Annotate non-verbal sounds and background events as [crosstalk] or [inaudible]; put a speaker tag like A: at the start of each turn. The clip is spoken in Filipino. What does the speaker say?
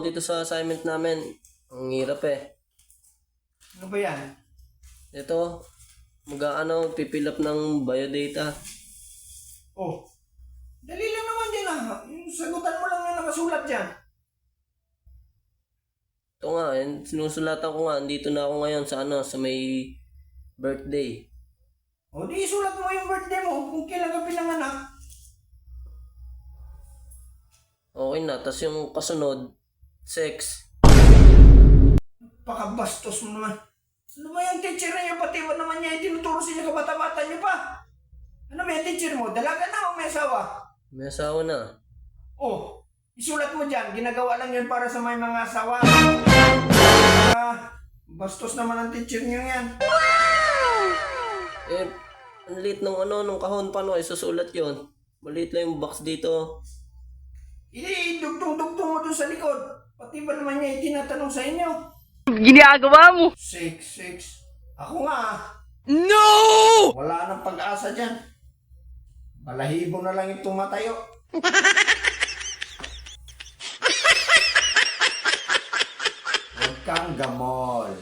A: ako dito sa assignment namin. Ang hirap eh.
B: Ano ba yan?
A: Ito, mag-ano, pipil up ng biodata.
B: Oh. Dali lang naman din ah. Yung sagutan mo lang na nakasulat dyan.
A: Ito nga, eh, sinusulatan ko nga, andito na ako ngayon sa ano, sa may birthday.
B: O di isulat mo yung birthday mo kung kailan ka pinanganak.
A: Okay na, tas yung kasunod, sex.
B: Pakabastos mo naman. Ano ba yung teacher niya? Pati ba naman niya itinuturo sa inyo kabata-bata niyo pa? Ano ba yung teacher mo? Dalaga na o may asawa?
A: May asawa na.
B: Oh, isulat mo dyan. Ginagawa lang yun para sa may mga asawa. Ah, bastos naman ang teacher niyo yan.
A: Eh, ang liit ng ano, nung kahon pa no, isusulat yon. Maliit lang yung box dito.
B: Idugtong-dugtong mo dun sa likod. Pati ba naman niya itinatanong sa inyo?
C: Ginagawa mo.
B: Six, six. Ako nga.
C: No!
B: Wala nang pag-asa dyan. Balahibo na lang yung tumatayo. [laughs] Huwag kang gamol.